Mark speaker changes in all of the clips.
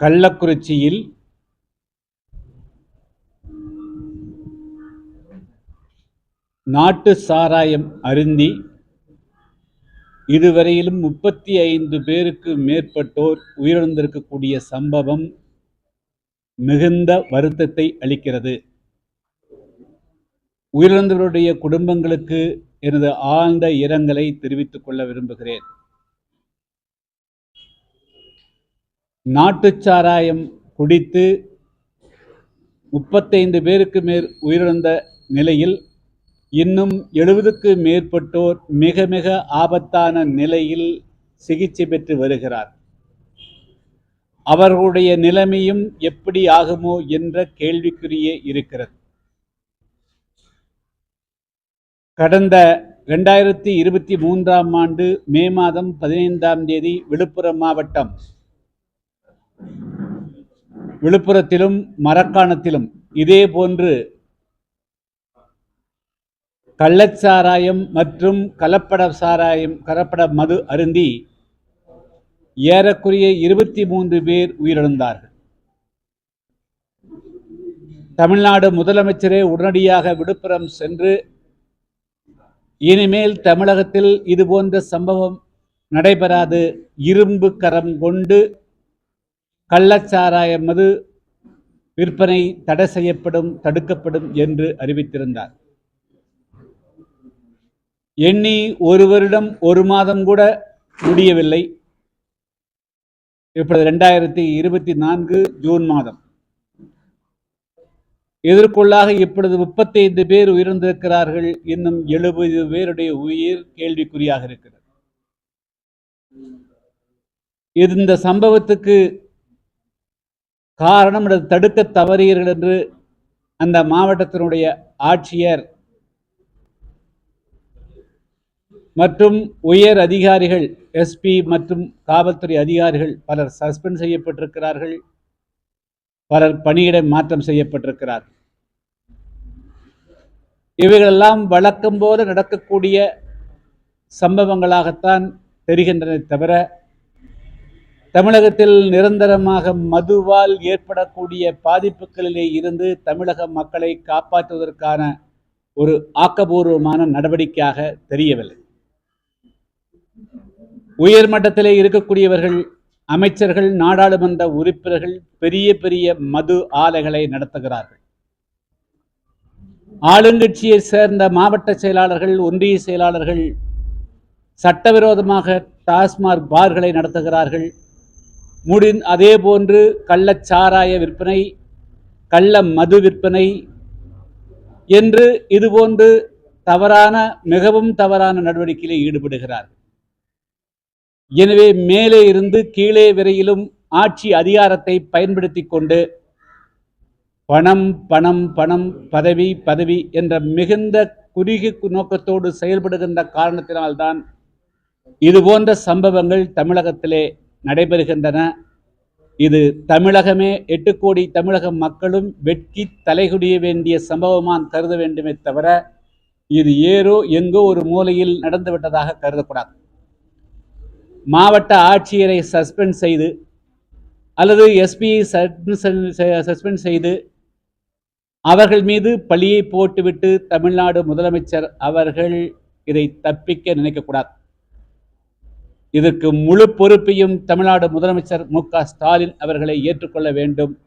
Speaker 1: கள்ளக்குறிச்சியில் நாட்டு சாராயம் அருந்தி இதுவரையிலும் முப்பத்தி ஐந்து பேருக்கு மேற்பட்டோர் உயிரிழந்திருக்கக்கூடிய சம்பவம் மிகுந்த வருத்தத்தை அளிக்கிறது. உயிரிழந்தவருடைய குடும்பங்களுக்கு எனது ஆழ்ந்த இரங்கலை தெரிவித்துக் கொள்ள விரும்புகிறேன். நாட்டுச் சாராயம் குடித்து முப்பத்தைந்து பேருக்கு மேல் உயிரிழந்த நிலையில் இன்னும் எழுபதுக்கு மேற்பட்டோர் மிக மிக ஆபத்தான நிலையில் சிகிச்சை பெற்று வருகிறார். அவர்களுடைய நிலைமையும் எப்படி ஆகுமோ என்ற கேள்விக்குறியே இருக்கிறது. கடந்த ரெண்டாயிரத்தி இருபத்தி மூன்றாம் ஆண்டு மே மாதம் பதினைந்தாம் தேதி விழுப்புரம் மாவட்டம் விழுப்புரத்திலும் மரக்காணத்திலும் இதே போன்று கள்ளச்சாராயம் மற்றும் கலப்பட சாராயம் கலப்பட மது அருந்தி ஏறக்குறைய இருபத்தி மூன்று பேர் உயிரிழந்தார்கள். தமிழ்நாடு முதலமைச்சரே உடனடியாக விழுப்புரம் சென்று இனிமேல் தமிழகத்தில் இதுபோன்ற சம்பவம் நடைபெறாது. இரும்பு கரம் கொண்டு கள்ளச்சாராய மது விற்பனை தடை செய்யப்படும் தடுக்கப்படும் என்று அறிவித்திருந்தார். எண்ணி ஒரு வருடம் ஒரு மாதம் கூட முடியவில்லை. இப்பொழுது ரெண்டாயிரத்தி இருபத்தி நான்கு ஜூன் மாதம். எதிர்கொள்ளாக இப்பொழுது முப்பத்தி ஐந்து பேர் உயிர்ந்திருக்கிறார்கள் இன்னும் எழுபது பேருடைய உயிர் கேள்விக்குறியாக இருக்கிறது. இந்த சம்பவத்துக்கு காரணம் அதை தடுக்க தவறீர்கள் என்று அந்த மாவட்டத்தினுடைய ஆட்சியர் மற்றும் உயர் அதிகாரிகள் எஸ்பி மற்றும் காவல்துறை அதிகாரிகள் பலர் சஸ்பெண்ட் செய்யப்பட்டிருக்கிறார்கள். பலர் பணியிட மாற்றம் செய்யப்பட்டிருக்கிறார்கள் இவைகளெல்லாம் வழக்கம் போல நடக்கக்கூடிய சம்பவங்களாகத்தான் தெரிகின்றன தவிர தமிழகத்தில் நிரந்தரமாக மதுவால் ஏற்படக்கூடிய பாதிப்புகளிலே இருந்து தமிழக மக்களை காப்பாற்றுவதற்கான ஒரு ஆக்கபூர்வமான நடவடிக்கையாக தெரியவில்லை. உயர் மட்டத்திலே இருக்கக்கூடியவர்கள் அமைச்சர்கள் நாடாளுமன்ற உறுப்பினர்கள் பெரிய பெரிய மது ஆலைகளை நடத்துகிறார்கள். ஆளுங்கட்சியை சேர்ந்த மாவட்ட செயலாளர்கள் ஒன்றிய செயலாளர்கள் சட்டவிரோதமாக டாஸ்மாக் பார்களை நடத்துகிறார்கள். முடி அதே போன்று கள்ளச்சாராய விற்பனை கள்ள மது விற்பனை என்று இதுபோன்று தவறான மிகவும் தவறான நடவடிக்கையில் ஈடுபடுகிறார்கள். எனவே மேலே இருந்து கீழே வரையிலும் ஆட்சி அதிகாரத்தை பயன்படுத்தி கொண்டு பணம் பணம் பணம் பதவி பதவி என்ற மிகுந்த குறுகிய நோக்கத்தோடு செயல்படுகின்ற காரணத்தினால்தான் இது போன்ற சம்பவங்கள் தமிழகத்திலே நடைபெறுகின்றன. இது தமிழகமே எட்டு கோடி தமிழக மக்களும் வெட்கி தலைகுடிய வேண்டிய சம்பவமான் கருத வேண்டுமே தவிர இது ஏதோ எங்கோ ஒரு மூலையில் நடந்துவிட்டதாக கருதக்கூடாது. மாவட்ட ஆட்சியரை சஸ்பெண்ட் செய்து அல்லது எஸ்பியை சஸ்பெண்ட் செய்து அவர்கள் மீது பழியை போட்டுவிட்டு தமிழ்நாடு முதலமைச்சர் அவர்கள் இதை தப்பிக்க நினைக்கக்கூடாது. இதற்கு முழு பொறுப்பையும் தமிழ்நாடு முதலமைச்சர் மு ஸ்டாலின் அவர்களை ஏற்றுக்கொள்ள வேண்டும்.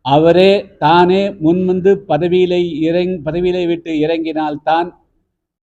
Speaker 1: அவரே தானே முன்வந்து பதவியிலே இறங் பதவியிலே விட்டு இறங்கினால்தான்